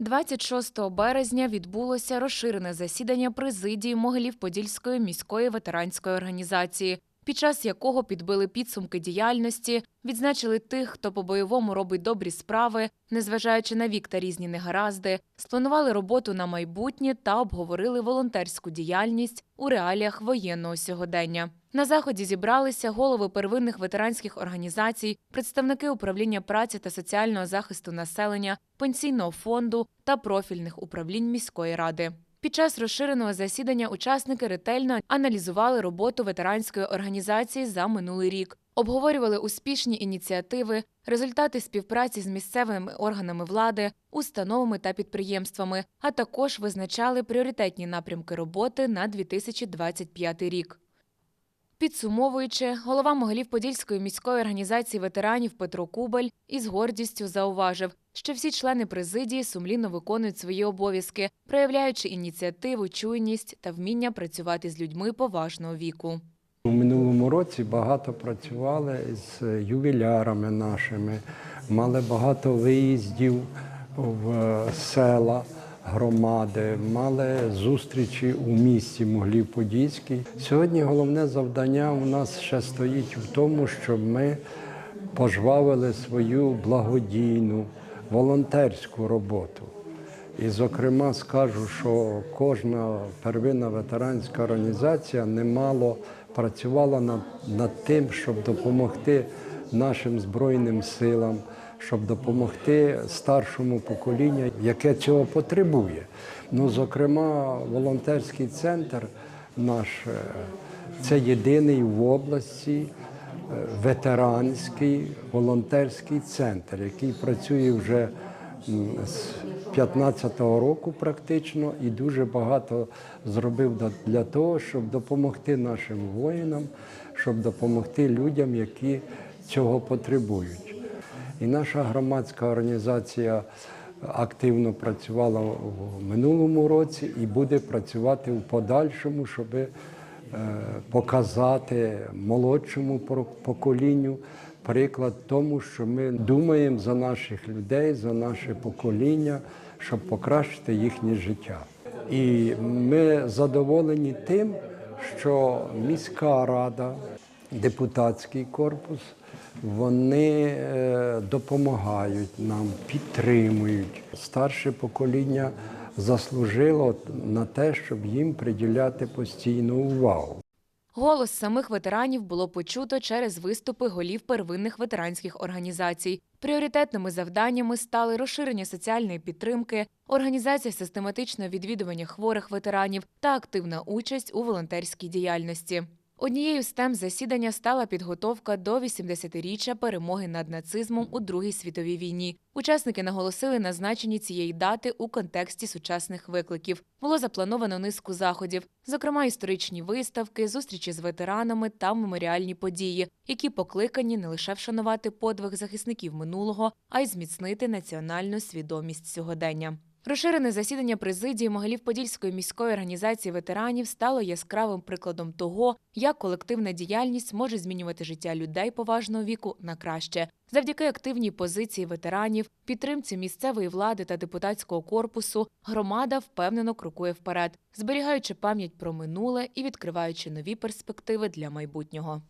26 березня відбулося розширене засідання президії Могилів-Подільської міської ветеранської організації, під час якого підбили підсумки діяльності, відзначили тих, хто по-бойовому робить добрі справи, незважаючи на вік та різні негаразди, спланували роботу на майбутнє та обговорили волонтерську діяльність у реаліях воєнного сьогодення. На заході зібралися голови первинних ветеранських організацій, представники управління праці та соціального захисту населення, пенсійного фонду та профільних управлінь міської ради. Під час розширеного засідання учасники ретельно аналізували роботу ветеранської організації за минулий рік, обговорювали успішні ініціативи, результати співпраці з місцевими органами влади, установами та підприємствами, а також визначали пріоритетні напрямки роботи на 2025 рік. Підсумовуючи, голова Могилів-Подільської міської організації ветеранів Петро Кубель із гордістю зауважив, що всі члени президії сумлінно виконують свої обов'язки, проявляючи ініціативу, чуйність та вміння працювати з людьми поважного віку. У минулому році багато працювали з ювілярами нашими, мали багато виїздів в села, громади, мали зустрічі у місті Моглів-Подільський. Сьогодні головне завдання у нас ще стоїть в тому, щоб ми пожвавили свою благодійну волонтерську роботу. І, зокрема, скажу, що кожна первинна ветеранська організація немало працювала над, над тим, щоб допомогти нашим Збройним силам, щоб допомогти старшому поколінню, яке цього потребує. Ну, зокрема, волонтерський центр наш е, це єдиний в області е, ветеранський волонтерський центр, який працює вже з 15-го року практично і дуже багато зробив для того, щоб допомогти нашим воїнам, щоб допомогти людям, які цього потребують. І наша громадська організація активно працювала в минулому році і буде працювати в подальшому, щоб показати молодшому поколінню приклад тому, що ми думаємо за наших людей, за наше покоління, щоб покращити їхнє життя. І ми задоволені тим, що міська рада, депутатський корпус, вони е, допомагають нам, підтримують. Старше покоління заслужило на те, щоб їм приділяти постійну увагу. Голос самих ветеранів було почуто через виступи голів первинних ветеранських організацій. Пріоритетними завданнями стали розширення соціальної підтримки, організація систематичного відвідування хворих ветеранів та активна участь у волонтерській діяльності. Однією з тем засідання стала підготовка до 80-річчя перемоги над нацизмом у Другій світовій війні. Учасники наголосили на значенні цієї дати у контексті сучасних викликів. Було заплановано низку заходів, зокрема історичні виставки, зустрічі з ветеранами та меморіальні події, які покликані не лише вшанувати подвиг захисників минулого, а й зміцнити національну свідомість сьогодення. Розширене засідання президії Могилів-Подільської міської організації ветеранів стало яскравим прикладом того, як колективна діяльність може змінювати життя людей поважного віку на краще. Завдяки активній позиції ветеранів, підтримці місцевої влади та депутатського корпусу, громада впевнено крокує вперед, зберігаючи пам'ять про минуле і відкриваючи нові перспективи для майбутнього.